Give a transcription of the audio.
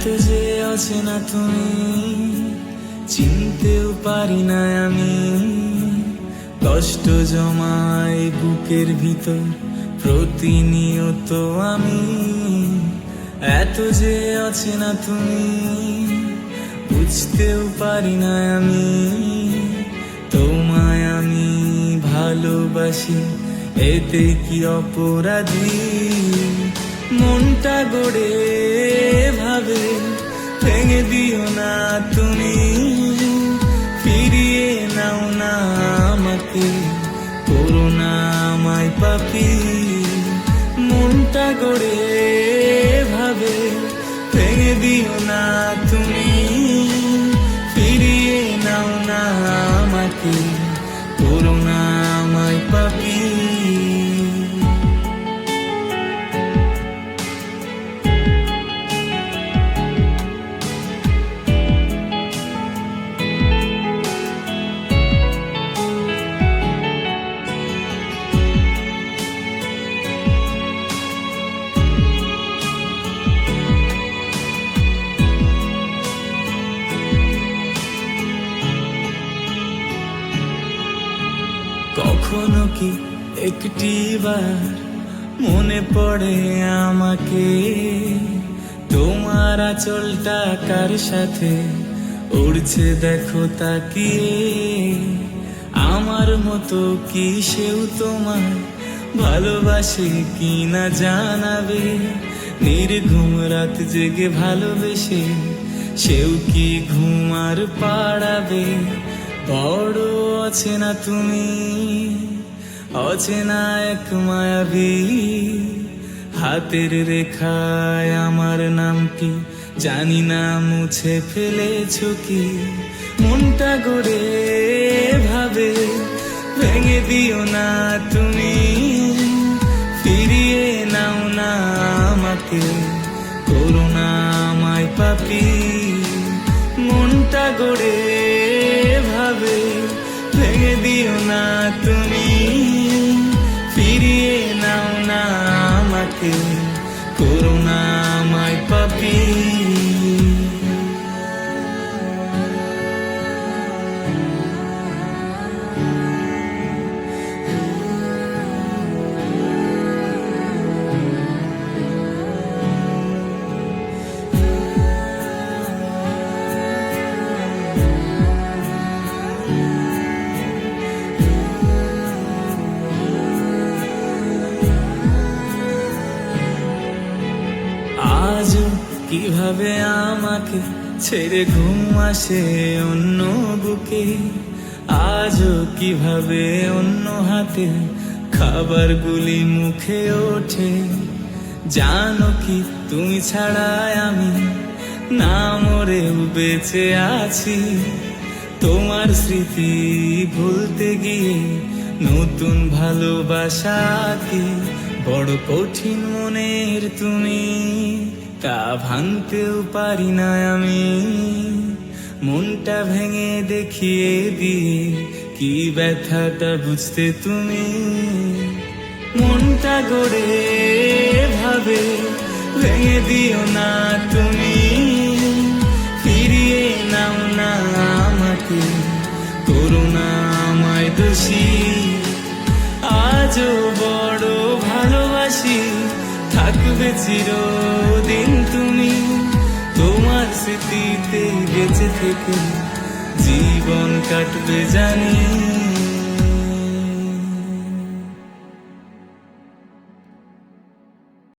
অচেনা তুমি, চিনতেও পারি না আমি। কষ্ট জমায় বুকের ভিতর, প্রতিনিয়ত আমি। এত যে অচেনা তুমি, বুঝতেও পারি না আমি। তোমায় আমি ভালোবাসি, এতে কি অপরাধী? মনটা গড়ে ভাবে। ভেঙে দিও না তুমি, ফিরিয়ে নাও না আমাকে, করো না আমায় পাপি। মনটা গড়ে ভাবে, ভেঙে দিও না তুমি, ফিরিয়ে নাও না আমাকে, করো না আমায় পাপি। কখনো কি একটি বার মনে পড়ে আমাকে? তোমার আঁচলটা কার সাথে উড়ছে দেখো তাকিয়ে? আমার মতো কি সেও তোমার ভালোবাসে কি না জানাবে? নির্ঘুম রাত জেগে ভালোবেসে সেও কি ঘুম আর পাড়াবে? বড় অচেনা তুমি, অচেনা এক মায়াবী। হাতের রেখায় আমার নাম নামটি জানি না, মুছে ফেলেছ কি? মনটা গড়ে ভাবে ভেঙে দিও না তুমি। ফিরিয়ে নাও না আমাকে, করো না আমায় পাপি। মনটা গড়ে দিও না তুমি। ফিরিয়ে নাও না আমাকে। করো না আমায় পাপি। কীভাবে আমাকে ছেড়ে ঘুম আসে অন্য বুকে? আজও কীভাবে অন্য হাতে খাবারগুলি মুখে ওঠে? জানো কি তুমি ছাড়াই আমি না মরেও বেঁচে আছি। তোমার স্মৃতি ভুলতে গিয়ে নতুন ভালোবাসা কি? বড় কঠিন মনের তুমি। ভাঙতেও পারি না আমি। মনটা ভেঙে দেখিয়ে দিয়ে কি ব্যথাটা বুঝতে তুমি? মনটা গড়ে ভাবে ভেঙে দিও না তুমি। ফিরিয়ে নাও না আমাকে করুণা আমায় দোষী। থাকবে চিরদিন তুমি তোমার স্মৃতিতে বেঁচে থেকে। জীবন কাটবে জানি।